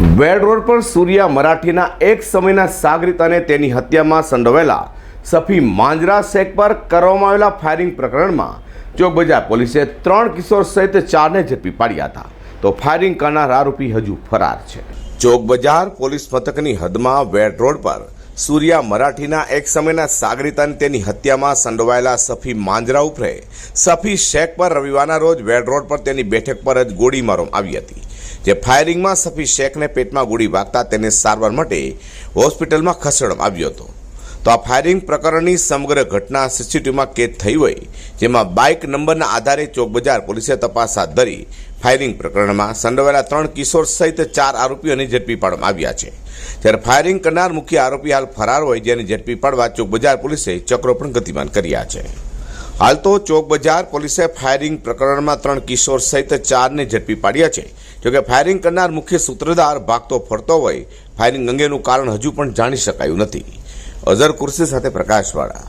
વેડ road પર સૂર્યા મરાઠીના એક સમયના સાગરીત અને તેની હત્યામાં સંડોવાયેલા સફી માંજરા શેખ પર કરવામાં આવેલા ફાયરિંગ પ્રકરણમાં ચોકબજાર પોલીસે ત્રણ કિશોર સહિત ચારને ઝડપી પાડ્યા હતા. તો ફાયરિંગ કરનાર આરોપી હજુ ફરાર છે. ચોકબજાર પોલીસ મથકની હદમાં વેડ રોડ પર સૂર્યા મરાઠીના એક સમયના સાગરિતાને તેની હત્યામાં સંડોવાયેલા સફી માંજરા ઉપરે સફી શેખ પર રવિવારના રોજ વેડ રોડ પર તેની બેઠક પર જ ગોળી આવી હતી. જે ફાયરિંગમાં સફી શેખને પેટમાં ગોળી વાગતા તેને સારવાર માટે હોસ્પિટલમાં ખસેડવામાં આવ્યો હતો. તો આ ફાયરિંગ પ્રકરણની સમગ્ર ઘટના સીસીટીવીમાં કેદ થઈ હોય, જેમાં બાઇક નંબરના આધારે ચોકબજાર પોલીસે તપાસ હાથ ધરી ફાયરિંગ પ્રકરણમાં સંડોવાયેલા ત્રણ કિશોર સહિત ચાર આરોપીઓને ઝડપી પાડવામાં આવ્યા છે. જ્યારે ફાયરિંગ કરનાર મુખ્ય આરોપી હાલ ફરાર હોય, જેને ઝડપી પાડવા ચોકબજાર પોલીસે ચક્રો પણ ગતિમાન કર્યા છે. હાલ તો ચોક બજાર પોલીસે ફાયરિંગ પ્રકરણમાં ત્રણ કિશોર સહિત ચારને ઝડપી પાડ્યા છે. જોકે ફાયરિંગ કરનાર મુખ્ય સૂત્રધાર ભાગતો ફરતો હોય, ફાયરિંગ અંગેનું કારણ હજુ પણ જાણી શકાયું નથી. અઝર કુર્સી સાથે પ્રકાશવાળા.